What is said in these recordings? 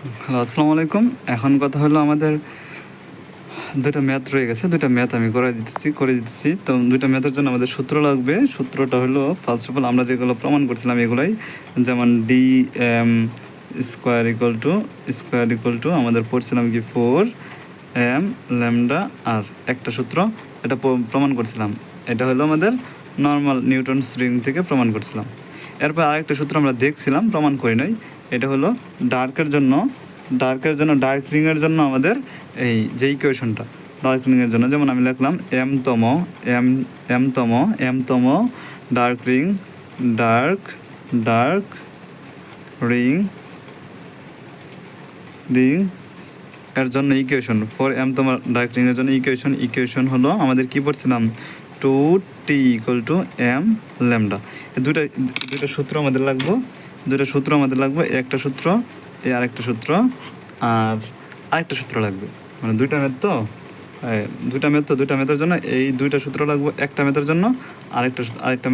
Hello, আসসালামু আলাইকুম। এখন কথা হলো আমাদের দুইটা ম্যাথ রয়ে গেছে। দুটা ম্যাথ আমি করে দিতেছি করে দিতেছি। তো দুইটা ম্যাথের জন্য আমাদের সূত্র লাগবে। সূত্রটা হলো ফার্স্ট অফ অল আমরা যেগুলো প্রমাণ করছিলাম এগুলাই, যেমন D M square equal to square equal to আমাদের পড়ছিলাম কি ফোর এম ল্যামডা আর একটা সূত্র। এটা প্রমাণ করছিলাম। এটা হলো আমাদের নর্মাল নিউটন স্ট্রিং থেকে প্রমাণ করছিলাম। এরপর আরেকটা সূত্র আমরা দেখছিলাম, প্রমাণ করি নাই। এটা হলো ডার্কের জন্য ডার্কের জন্য ডার্ক রিংয়ের জন্য আমাদের এই যে ইকুয়েশনটা ডার্ক রিংয়ের জন্য। যেমন আমি লিখলাম এম তম এম এম তম এম তম dark ring dark dark ring ring এর জন্য ইকুয়েশন ফর এম তোমার ডার্ক রিংয়ের জন্য ইকুয়েশন ইকুয়েশন হলো আমাদের কি পড়ছিলাম? Two T equal to M lambda দুটা দুটা সূত্র আমাদের লাগবে। দুটা সূত্র আমাদের লাগবে একটা সূত্র এই আরেকটা সূত্র, আর আরেকটা সূত্র লাগবে। মানে দুইটা ম্যাথ তো দুইটা ম্যাথ তো দুইটা ম্যাথের জন্য, এই দুইটা সূত্র লাগবে একটা ম্যাথের জন্য, আরেকটা আরেকটা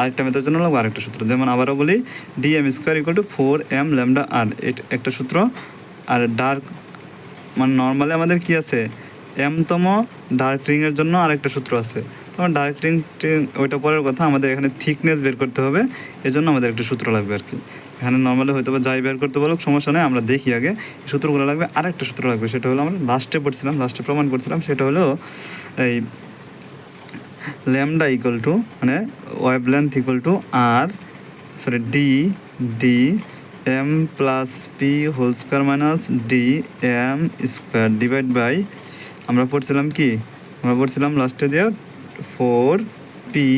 আরেকটা ম্যাথের জন্য লাগবে আরেকটা সূত্র। যেমন আবারও বলি D M square equal to four M lambda আর একটা সূত্র, আর ডার্ক মানে নর্মালি আমাদের কি আছে? এমতম ডার্ক রিংয়ের জন্য আরেকটা সূত্র আছে। তোমার ডার্ক রিং ওইটা পরের কথা, আমাদের এখানে থিকনেস বের করতে হবে। এজন্য আমাদের একটা সূত্র লাগবে আর কি। এখানে নর্মালি হয়তো যাই বের করতে বলুক, সমস্যা নেই, আমরা দেখি আগে। সূত্রগুলো লাগবে, আরেকটা সূত্র লাগবে, সেটা হলো আমরা লাস্টে পড়ছিলাম লাস্টে প্রমাণ করছিলাম, সেটা হলো এই ল্যামডা ইকুয়াল টু মানে wavelength equal to R sorry D D M plus P whole square minus D M square divide by আমরা পড়ছিলাম কি? আমরা পড়ছিলাম লাস্টে দিয়ে ফোর পি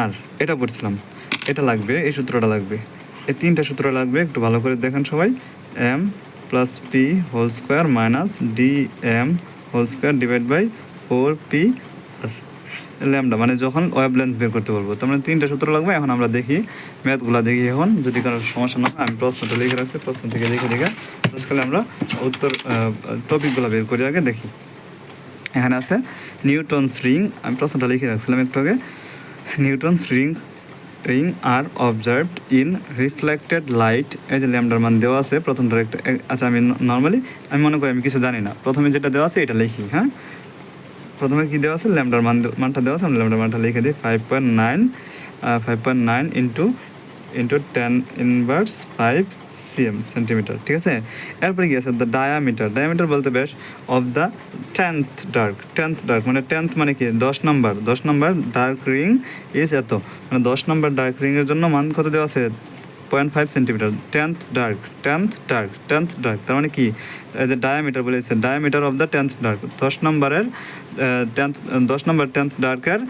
আর। এটা পড়ছিলাম। এটা লাগবে, এই সূত্রটা লাগবে। এই তিনটা সূত্র লাগবে, একটু ভালো করে দেখেন সবাই। M plus P whole square minus D M whole square divide by four P R. Lambda মানে যখন ওয়েব লেন্থ বের করতে বলব। তার মানে তিনটা সূত্র লাগবে, এখন আমরা দেখি। ম্যাথগুলো দেখি এখন, যদি কারও সমস্যা না হয়, আমি প্রশ্নটা লিখে রাখছি, প্রশ্ন থেকে দেখে দেখে। আজকালে আমরা উত্তর টপিকগুলো বের করে আগে, দেখি। এখানে আছে নিউটন রিং আমি প্রশ্নটা লিখে রাখছিলাম একটু আগে। Newton ring ring are observed in reflected light, এই যে ল্যামডার মান দেওয়া আছে, প্রথমটার একটা আচ্ছা আমি নর্মালি, আমি মনে করি আমি কিছু জানি না। প্রথমে যেটা দেওয়া আছে, এটা লিখি হ্যাঁ? প্রথমে কী দেওয়া আছে? ল্যামডার মান মানটা দেওয়া আছে, আমি ল্যামডার মানটা লিখে দিই five point nine five point nine into into ten inverse five CM centimetre, ঠিক আছে? এরপরে কি আছে? দ্য ডায়ামিটার ডায়ামিটার বলতে বেশ of the tenth dark tenth dark মানে টেন্থ মানে কি? দশ নম্বর দশ নম্বর ডার্ক রিং ইজ এত। মানে দশ নম্বর ডার্ক রিংয়ের জন্য মান কত দেওয়া আছে? Point five centimetre tenth dark tenth dark tenth dark তার মানে কি? যে ডায়ামিটার বলেছে diameter of the tenth dark দশ নম্বরের টেন্থ দশ নম্বর টেন্থ ডার্কের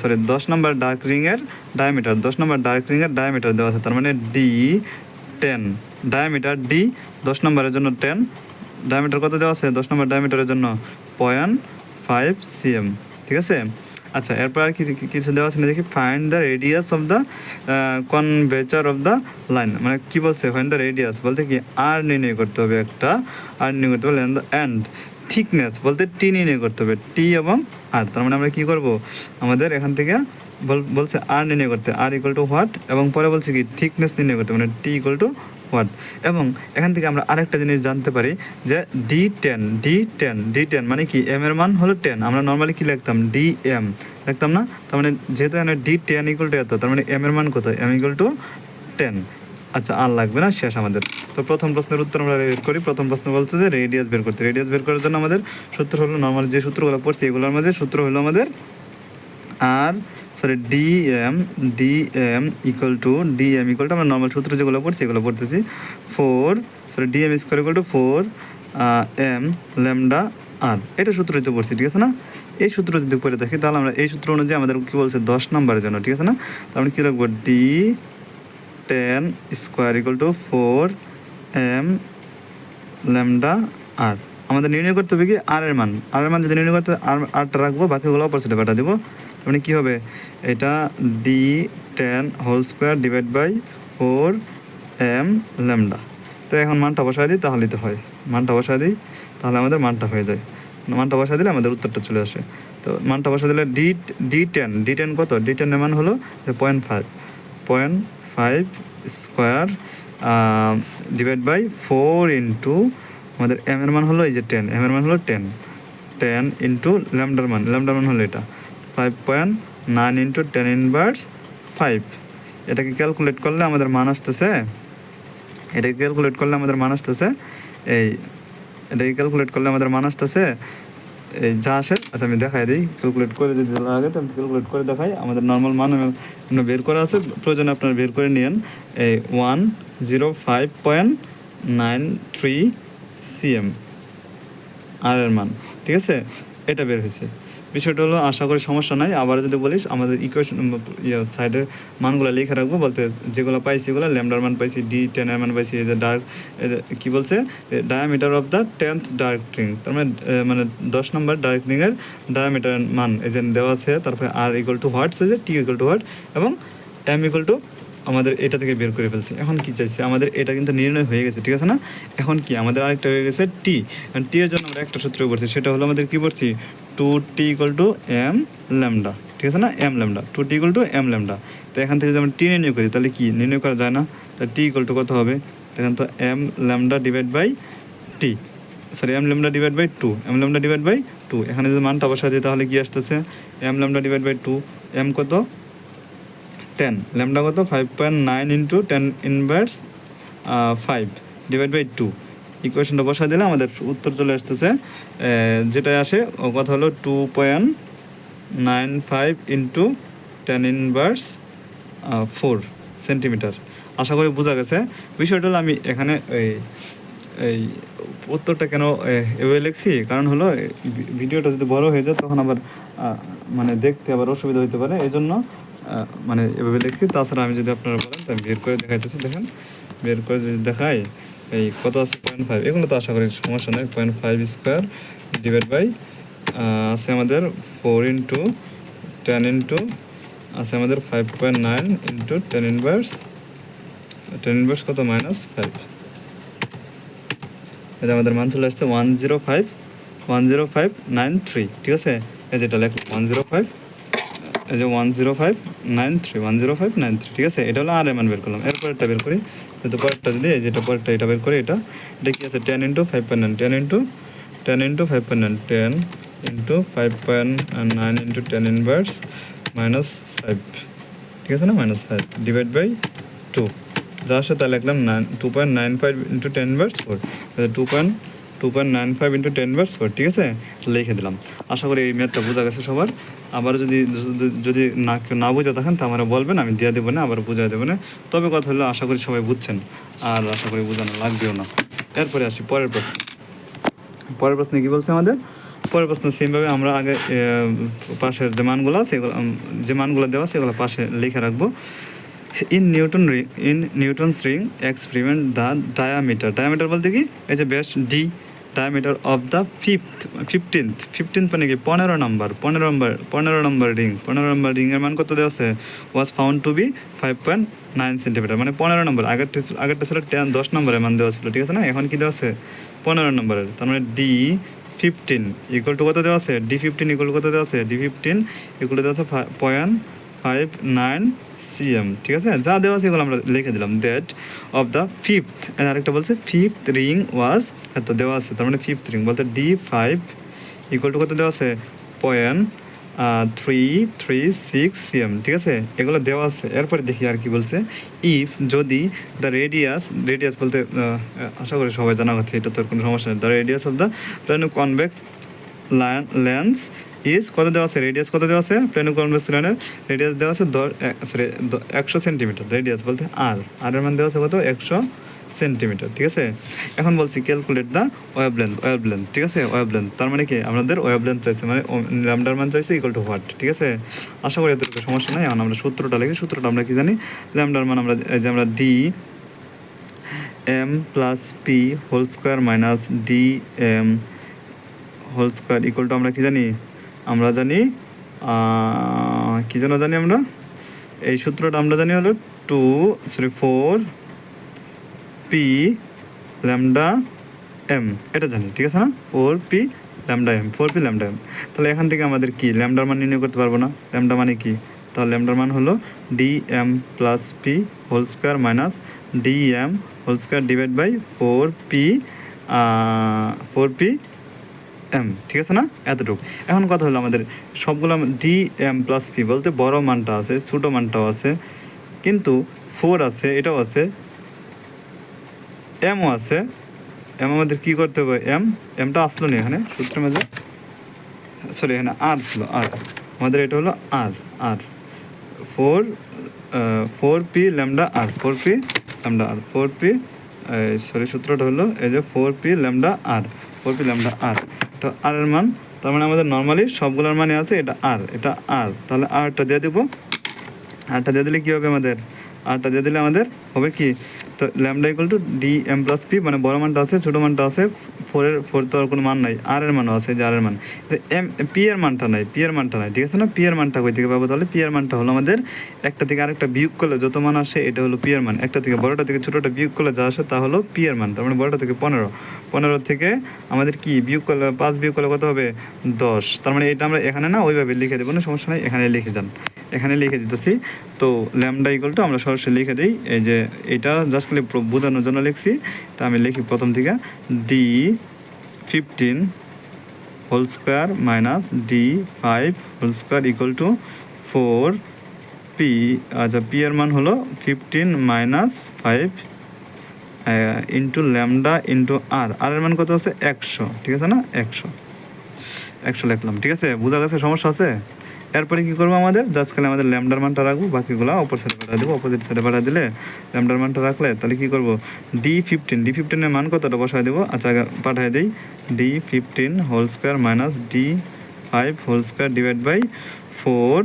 সরি দশ নম্বর ডার্ক রিংয়ের ডায়ামিটার দশ নম্বর ডার্ক রিংয়ের ডায়ামিটার দেওয়া আছে, তার মানে ডি টেন ডায়ামিটার ডি দশ নম্বরের জন্য টেন ডায়ামিটার কত দেওয়া আছে? দশ নম্বর ডায়ামিটারের জন্য পয়েন্ট ফাইভ সিএম ঠিক আছে? আচ্ছা এরপর আর কিছু দেওয়া আছে না? দেখি find the radius of the curvature of the line মানে কী বলছে? ফাইন্ড দ্য রেডিয়াস বলতে কি আর নির্ণয় করতে হবে একটা। আর নির্ণয় করতে হবে অ্যান্ড থিকনেস বলতে টি নির্ণয় করতে হবে। টি এবং আর তার মানে আমরা কী করব? আমাদের এখান থেকে বলছে আর নির্ণয় করতে, আর ইকুয়াল টু হোয়াট এবং পরে বলছে কি থিকনেস নির্ণয় করতে মানে টি ইকুয়াল টু হোয়াট এবং এখান থেকে আমরা আরেকটা জিনিস জানতে পারি যে D ten D ten D ten মানে কি? এম এর মান হলো টেন আমরা নর্মালি কি লিখতাম? ডি এম লিখতাম না? তার মানে যেহেতু এখানে ডি টেন ইকুয়াল টু এত, তার মানে এম এর মান কত? এম ইকুয়াল টু টেন আচ্ছা আর লাগবে না? শেষ আমাদের। তো প্রথম প্রশ্নের উত্তর আমরা বের করি। প্রথম প্রশ্ন বলছে যে রেডিয়াস বের করতে। রেডিয়াস বের করার জন্য আমাদের সূত্র হলো নর্মাল যে সূত্রগুলো পড়ছি, এগুলোর মাঝে সূত্র হলো আমাদের আর sorry D M D M equal to D M equal to আমরা নর্মাল সূত্র যেগুলো পড়ছি, এগুলো পড়তেছি। Four sorry D M square equal to four M lambda R এটা সূত্রই তো পড়ছি, ঠিক আছে না? এই সূত্র যদি পড়ে দেখি, তাহলে আমরা এই সূত্র অনুযায়ী আমাদের কি বলছে, দশ নম্বরের জন্য, ঠিক আছে না? তাহলে আমরা কী লিখব? D ten square equal to four M lambda R আমাদের নির্ণয় করতে হবে কি আর এর মান। আর এর মান যদি নির্ণয় করতে আর আরটা রাখব, বাকিগুলো অপরসাইডে পাঠা দেবো। মানে কী হবে? এটা D ten whole square divide by four M lambda তো এখন মানটা বসাই দিই তাহলেই তো হয়। মানটা বসাই দিই, তাহলে আমাদের মানটা হয়ে যায়। মানটা বসাই দিলে আমাদের উত্তরটা চলে আসে। তো মানটা বসাই দিলে D D ten D ten কত? ডি টেনের মান হলো যে point five point five square divide by four into আমাদের এম এর মান হলো এই যে টেন এম এর মান হলো টেন টেন ইন্টু ল্যামডার মান। ল্যামডার মান হলো এটা। Five point nine into ten inverse five এটাকে ক্যালকুলেট করলে আমাদের মান আসতেছে, এটাকে ক্যালকুলেট করলে আমাদের মান আসতেছে এই, এটাকে ক্যালকুলেট করলে আমাদের মান আসতেছে এই যা আসে আচ্ছা আমি দেখাই দিই ক্যালকুলেট করে যদি লাগে তো ক্যালকুলেট করে দেখাই, আমাদের নর্মাল মান বের করা আছে, প্রয়োজনে আপনারা বের করে নিন এই one zero five point nine three CM R এর মান, ঠিক আছে? এটা বের হয়েছে। বিষয়টা হলো, আশা করি সমস্যা নাই। আবার যদি বলিস, আমাদের ইকুয়েশন ইয়ে সাইডের মানগুলো লিখে রাখব। বলতে যেগুলো পাইছি এগুলো, ল্যামডার মান পাইছি ডি টেনের মান পাইছি, এই যে ডার্ক কী বলছে? Diameter of the tenth dark ring তার মানে মানে দশ নম্বর ডার্ক রিংয়ের ডায়ামিটার মান, এই যে দেওয়া আছে, তারপরে আর ইকুয়াল টু হোয়াটস যে টি ইকুয়াল টু হোয়াট এবং এম ইকুয়াল টু আমাদের এটা থেকে বের করে ফেলছি। এখন কি চাইছে? আমাদের এটা কিন্তু নির্ণয় হয়ে গেছে, ঠিক আছে না? এখন কি? আমাদের আরেকটা হয়ে গেছে টি টি এর জন্য আমরা একটা সূত্র করছি সেটা হলো আমাদের কি করছি two T equal to M lambda ঠিক আছে না? M lambda two T equal to M lambda তো এখান থেকে যদি আমরা টি নির্ণয় করি, তাহলে কি? নির্ণয় করা যায় না। তাহলে টি ইকুয়াল টু কত হবে? দেখেন তো M lambda divide by T sorry M lambda divide by two M lambda divide by two এখানে যদি মানটা বসা দিই, তাহলে কি আসতেছে? M lambda divide by two M কত? টেন ল্যামডা কত? Five point nine into ten inverse five divide by two ইকুয়েশনটা বসা দিলে আমাদের উত্তর চলে আসতেছে। যেটা আসে, ও কথা হলো two point nine five into ten inverse four centimetre আশা করি বোঝা গেছে। বিষয়টা হলো আমি এখানে এই এই উত্তরটা কেন এভাবে লিখছি? কারণ হলো ভিডিওটা যদি বড় হয়ে যায়, তখন আবার মানে দেখতে আবার অসুবিধা হতে পারে। এই জন্য মানে এভাবে লিখছি। তাছাড়া আমি যদি আপনারা বলেন তো বের করে দেখাইতেছি। দেখেন, বের করে যদি দেখাই এই কত আছে? পয়েন্ট ফাইভ এগুলো তো আশা করি সমস্যা নেই। Point five square divide by আছে আমাদের ফোর ইন্টু টেন ইন্টু আছে আমাদের five point nine into ten inverse ten inverse কত? মাইনাস ফাইভ এটা আমাদের মান চলে আসছে one zero five one zero five nine three ঠিক আছে? এই যেটা লেখ ওয়ান জিরো ফাইভ এই যে one zero five nine three one zero five nine three ঠিক আছে? এটা হলো আর এমান বের করলাম। এরপরেরটা বের করি। যদি পরেরটা যদি, এই যেটা পরেরটা, এটা বের করি, এটা এটা কি আছে? Ten into five point nine ten into ten into five point nine ten into five point nine into ten inverse minus five ঠিক আছে না? Minus five divide by two যা আসে তা লিখলাম nine two point nine five into ten verse four two point two point nine five into ten verse four ঠিক আছে? লিখে দিলাম। আশা করি এই ম্যাথটা বোঝা গেছে সবার। আবার যদি, যদি- না, কেউ না বুঝে থাকেন, তা আমরা বলবেন, আমি দিয়ে দেবো না, আবার বুঝাই দেবো না। তবে কথা হলো, আশা করি সবাই বুঝছেন। আর আশা করি বোঝানো লাগবেও না। এরপরে আসি, পরের প্রশ্ন। পরের প্রশ্নে কী বলছে আমাদের? পরের প্রশ্ন সেমভাবে আমরা আগে পাশের যে মানগুলো এগুলো যে মানগুলো দেওয়া এগুলো পাশে লিখে রাখব। In Newton in Newton ring experiment the diameter diameter বলতে কি? এই যে best D diameter of the fifth fifteenth fifteenth মানে কি? পনেরো নম্বর পনেরো নম্বর পনেরো নম্বর রিং পনেরো নম্বর রিংয়ের মান কত দেওয়া আছে? Was found to be five point nine centimetre মানে পনেরো নম্বর আগেরটা ছিল- আগেরটা ছিল টেন দশ নম্বরের মান দেওয়া ছিল, ঠিক আছে না? এখন কি দেওয়া আছে? পনেরো নম্বরের তার মানে ডি ফিফটিন ইকুয়াল টু কত দেওয়া আছে? ডি ফিফটিন ইকুয়াল কত দেওয়া আছে? ডি ফিফটিন ইকুয়াল দেওয়া আছে পয়েন্ট ফাইভ নাইন সিএম ঠিক আছে? যা দেওয়া এগুলো আমরা লিখে দিলাম। দ্যাট অফ দ্য ফিফথ আরেকটা বলছে ফিফথ রিং ওয়াজ এত দেওয়া আছে, তার মানে ফিফথ রিং বলতে ডি ফাইভ ইকুয়াল টু কত দেওয়া আছে? Point three three six CM ঠিক আছে? এগুলো দেওয়া আছে। এরপরে দেখি আর কি বলছে। ইফ যদি দ্য রেডিয়াস রেডিয়াস বলতে আশা করি সবাই জানা কথা, এটা তোর কোনো সমস্যা নেই। The radius of the convex lens is কত দেওয়া আছে? রেডিয়াস কত দেওয়া আছে? প্ল্যান কনভেক্স লাইনের রেডিয়াস দেওয়া আছে সরি একশো সেন্টিমিটার রেডিয়াস বলতে আর আর এর মান দেওয়া আছে কত? একশো সেন্টিমিটার ঠিক আছে? এখন বলছি calculate the web length web length ঠিক আছে? ওয়েব লেন্থ তার মানে কি? আমাদের ওয়েব লেন্থ চাইছে মানে ল্যামডার মান চাইছে ইকুয়াল টু হোয়াট ঠিক আছে? আশা করি এতটুকু সমস্যা নাই। এখন আমরা সূত্রটা লিখি, সূত্রটা আমরা কি জানি? ল্যামডার মান আমরা যে আমরা D M plus P whole square minus D M whole square equal to আমরা কি জানি? আমরা জানি কি যেন জানি আমরা? এই সূত্রটা আমরা জানি হলো two sorry four P lambda M এটা জানি, ঠিক আছে না? Four P lambda M four P lambda M তাহলে এখান থেকে আমাদের কি? ল্যামডার মান নির্ণয় করতে পারব না। ল্যামডা মানে কি? তাহলে ল্যামডার মান হলো D M plus P whole square minus D M whole square divide by four P four P M ঠিক আছে না? এতটুকু। এখন কথা হলো আমাদের সবগুলো ডি এম প্লাস পি বলতে বড় মানটা আছে, ছোটো মানটাও আছে, কিন্তু ফোর আছে, এটাও আছে এমও আছে। এম আমাদের কী করতে হবে? এম এমটা আসলো না এখানে সূত্রের মাঝে? সরি এখানে আর ছিল আর আমাদের এটা হলো R R four four P lambda R four P lambda R four P sorry সূত্রটা হলো এই যে four P lambda R four P lambda R তো আর এর মান, তার মানে আমাদের নর্মালি সবগুলোর মানে আছে এটা আর এটা আর তাহলে আরটা দিয়ে দেবো। আরটা দিয়ে দিলে কী হবে আমাদের? আরটা দিয়ে দিলে আমাদের হবে কি? তো lambda equal to D M plus P মানে বড় মানটা আছে, ছোটো মানটা আছে ফোরের ফোর তো আর কোনো মান নাই আর এর মানও আছে যে আর এর মান। এম পি এর মানটা নাই পি এর মানটা নাই, ঠিক আছে না? পি এর মানটা কই থেকে পাবো তাহলে? পি এর মানটা হলো আমাদের একটা থেকে আরেকটা বিয়োগ করলে যত মান আসে, এটা হলো পি এর মান। একটা থেকে বড়টা থেকে ছোটোটা বিয়োগ করলে যা আসে, তা হলো পি এর মান। তার মানে বড়টা থেকে পনেরো। পনেরো থেকে আমাদের কি? বিয়োগ করলে, পাঁচ বিয়োগ করলে কত হবে? দশ। তার মানে এটা আমরা এখানে না ওইভাবে লিখে দেবো না, সমস্যা নাই, এখানে লিখে যান। এখানে লিখে দিতেছি। তো ল্যামডা ইকুয়াল টু আমরা সরাসরি লিখে দিই, এই যে এটা জাস্ট প্র- বোঝানোর জন্য লিখছি। তা আমি লিখি প্রথম থেকে। D fifteen whole square minus D five whole square equal to four P আচ্ছা পি এর মান হলো fifteen minus five into lambda into R R এর মান কত আছে? একশো। ঠিক আছে না? একশো। একশো লিখলাম। ঠিক আছে? বোঝা গেছে? সমস্যা আছে? এরপরে কি করব আমাদের? জাস্ট খালি আমাদের ল্যামডার মানটা রাখব, বাকিগুলো অপর সাইডে পাঠা দেবো অপোজিট সাইডে পাঠা দিলে ল্যামডার মানটা রাখলে তাহলে কি করব? ডি ফিফটিন ডি ফিফটিনের মান কতটা বসায় দেবো? আচ্ছা পাঠায় দিই। D fifteen whole square minus D five whole square divide by four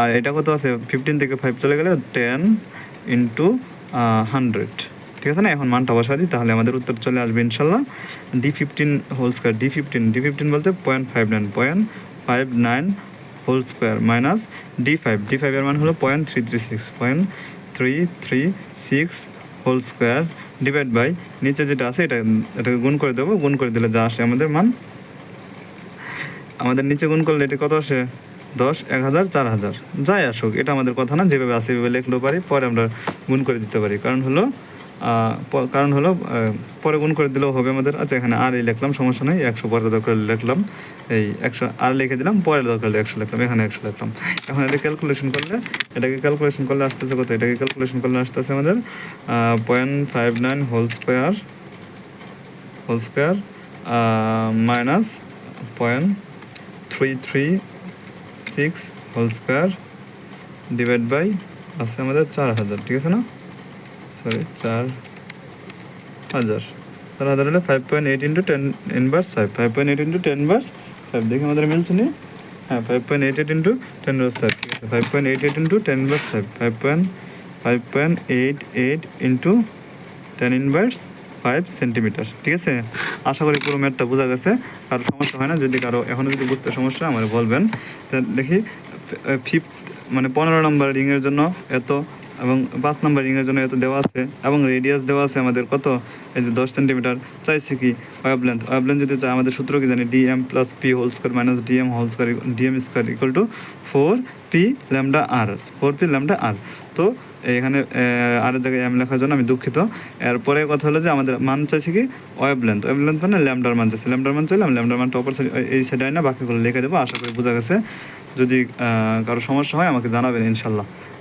R এটা কত আছে? ফিফটিন থেকে ফাইভ চলে গেলে টেন ইন্টু হান্ড্রেড ঠিক আছে না? এখন মানটা বসা দিই, তাহলে আমাদের উত্তর চলে আসবে ইনশাল্লাহ। D fifteen whole square D fifteen D fifteen বলতে point five nine point five nine whole square minus D five D ফাইভের মান হলো point three three six point three three six whole square divide by নিচে যেটা আছে এটা, এটাকে গুণ করে দেবো, গুণ করে দিলে যা আসে আমাদের মান। আমাদের নিচে গুণ করলে এটা কত আসে? দশ, এক হাজার, চার হাজার। যাই আসুক, এটা আমাদের কথা না, যেভাবে আসে সেভাবে লিখলেও পারি, পরে আমরা গুণ করে দিতে পারি। কারণ হলো কারণ হলো পরে গুণ করে দিলেও হবে আমাদের। আচ্ছা এখানে আর লিখলাম, সমস্যা নেই, একশো পরে দরকার লিখলাম। এই একশো, আর লিখে দিলাম পরে দরকার একশো লিখলাম, এখানে একশো লিখলাম। এখন এটা ক্যালকুলেশন করলে, এটাকে ক্যালকুলেশন করলে আসতেছে কত? এটাকে ক্যালকুলেশন করলে আসতেছে আমাদের point five nine whole square whole square minus point three three six whole square divide by আছে আমাদের চার হাজার, ঠিক আছে না? সরি, চার হাজার। চার হাজার হলে five point eight into ten inverse five five point eight into ten verse five দেখি আমাদের মিলছে নি? হ্যাঁ five point eight eight into ten verse five ঠিক আছে five point eight eight into ten verse five five point five point eight eight into ten inverse five centimetre ঠিক আছে? আশা করি পুরো ম্যাথটা বোঝা গেছে কারও সমস্যা হয় না, যদি কারও এখনও যদি বুঝতে সমস্যা আমার বলবেন। দেখি ফিফথ মানে পনেরো নম্বর রিংয়ের জন্য এত এবং পাঁচ নম্বর রিংয়ের জন্য এত দেওয়া আছে, এবং রেডিয়াস দেওয়া আছে আমাদের কত? এই যে দশ সেন্টিমিটার চাইছি কি? ওয়েব লেন্থ ওয়েব লেন্থ যদি চাই আমাদের সূত্র কি জানি? D M plus P whole square minus D M whole square D M square equal to four P lambda R four P lambda R তো এখানে আরের জায়গায় এম লেখার জন্য আমি দুঃখিত। এরপরে কথা হলো যে আমাদের মান চাইছি কি? ওয়েব লেন্থ ওয়েব লেন্থ মানে ল্যামডার মান চাইছি। ল্যামডার মান চাইলাম ল্যামডার মানটা অপর এই সাইডে না বাকিগুলো লিখে দেবো। আশা করি বোঝা গেছে। যদি কারও সমস্যা হয়, আমাকে জানাবেন ইনশাল্লাহ।